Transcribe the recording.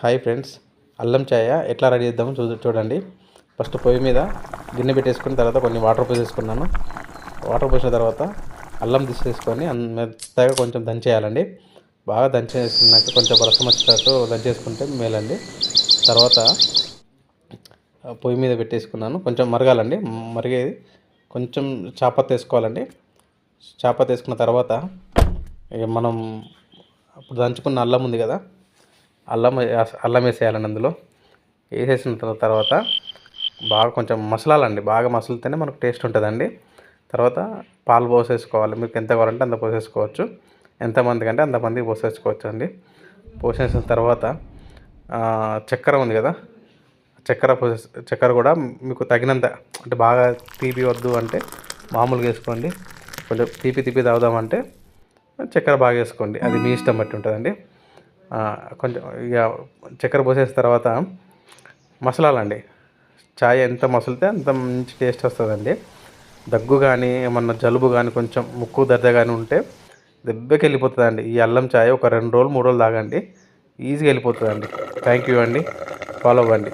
Hi friends అల్లం చాయ ఎట్లా ready చేద్దామో చూ చూడండి. ఫస్ట్ పొయ్యి మీద గిన్నె పెట్టేసుకున్న తర్వాత కొన్ని వాటర్ పోసేసుకున్నాను వాటర్ పోసిన తర్వాత అల్లం తీసేసుకొని మెత్తగా కొంచెం దంచేయాలండి. బాగా దంచేసినాక కొంచెం రసం వచ్చేటట్టు దంచేసుకుంటే మేలండి. తర్వాత పొయ్యి మీద పెట్టేసుకున్నాను. కొంచెం మరగాలండి. మరిగేది కొంచెం చేప వేసుకోవాలండి చేప వేసుకున్న తర్వాత ఇక మనం అప్పుడు దంచుకున్న అల్లం ఉంది కదా అల్లం అల్లం వేసేయాలండి అందులో. వేసేసిన తర్వాత బాగా కొంచెం మసలాలండి. బాగా మసలితేనే మనకు టేస్ట్ ఉంటుందండి. తర్వాత పాలు పోసేసుకోవాలి. మీకు ఎంత కావాలంటే అంత పోసేసుకోవచ్చు. ఎంతమందికి అంటే అంతమందికి పోసేసుకోవచ్చు అండి పోసేసిన తర్వాత చక్కెర ఉంది కదా? చక్కెర పోసే చక్కెర కూడా మీకు తగినంత అంటే బాగా తీపి వద్దు అంటే మామూలుగా వేసుకోండి. కొంచెం తీపి తీపి తాగుదామంటే చక్కెర బాగా వేసుకోండి. అది మీ ఇష్టం బట్టి ఉంటుందండి. కొంచెం ఇక చక్కెర పోసేసిన తర్వాత మసలాలండి. చాయ్ ఎంత మసలితే అంత మంచి టేస్ట్ వస్తుందండి. దగ్గు కానీ ఏమన్నా జలుబు కానీ కొంచెం ముక్కు దద్ద కానీ ఉంటే దెబ్బకి వెళ్ళిపోతుందండి ఈ అల్లం చాయ్ ఒక రెండు రోజులు మూడు రోజులు తాగండి. ఈజీగా వెళ్ళిపోతుందండి. థ్యాంక్ యూ అండి. ఫాలో అవ్వండి.